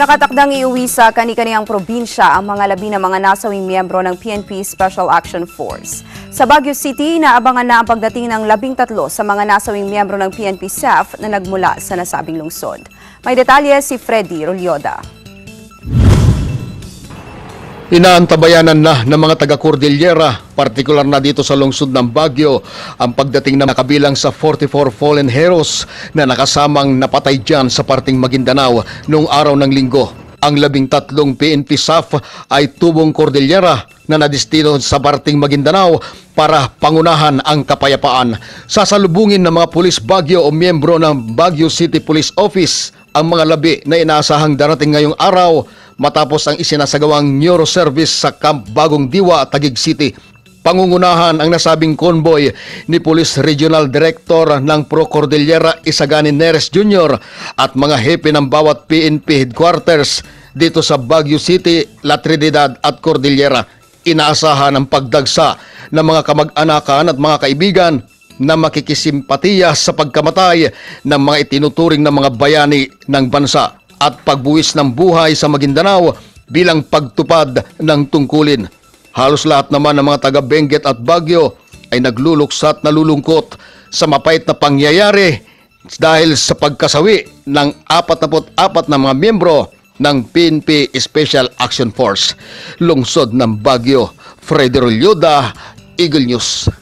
Nakatakdang iuwi sa kani-kaniyang probinsya ang mga labi ng mga nasawing miyembro ng PNP Special Action Force. Sa Baguio City, naabangan na ang pagdating ng labing tatlo sa mga nasawing miyembro ng PNP staff na nagmula sa nasabing lungsod. May detalye si Freddy Rolyoda. Inaantabayanan na ng mga taga-Cordillera, partikular na dito sa lungsod ng Baguio, ang pagdating na nakabilang sa 44 fallen heroes na nakasamang napatay dyan sa parting Maguindanao noong araw ng linggo. Ang labing tatlong PNP SAF ay tubong Cordillera na nadistino sa parting Maguindanao para pangunahan ang kapayapaan. Sasalubungin ng mga pulis Baguio o miyembro ng Baguio City Police Office ang mga labi na inaasahang darating ngayong araw matapos ang isinasagawang neuroservice sa Camp Bagong Diwa, Taguig City. Pangungunahan ang nasabing convoy ni Police Regional Director ng Pro Cordillera Isagani Neres Jr. at mga hepe ng bawat PNP headquarters dito sa Baguio City, La Trinidad at Cordillera. Inaasahan ang pagdagsa ng mga kamag-anakan at mga kaibigan na makikisimpatiya sa pagkamatay ng mga itinuturing ng mga bayani ng bansa at pagbuwis ng buhay sa Maguindanao bilang pagtupad ng tungkulin. Halos lahat naman ng mga taga Benguet at Baguio ay nagluluksa at nalulungkot sa mapait na pangyayari dahil sa pagkasawi ng 44 na mga miyembro ng PNP Special Action Force. Lungsod ng Baguio, Freddy Rolyoda, Eagle News.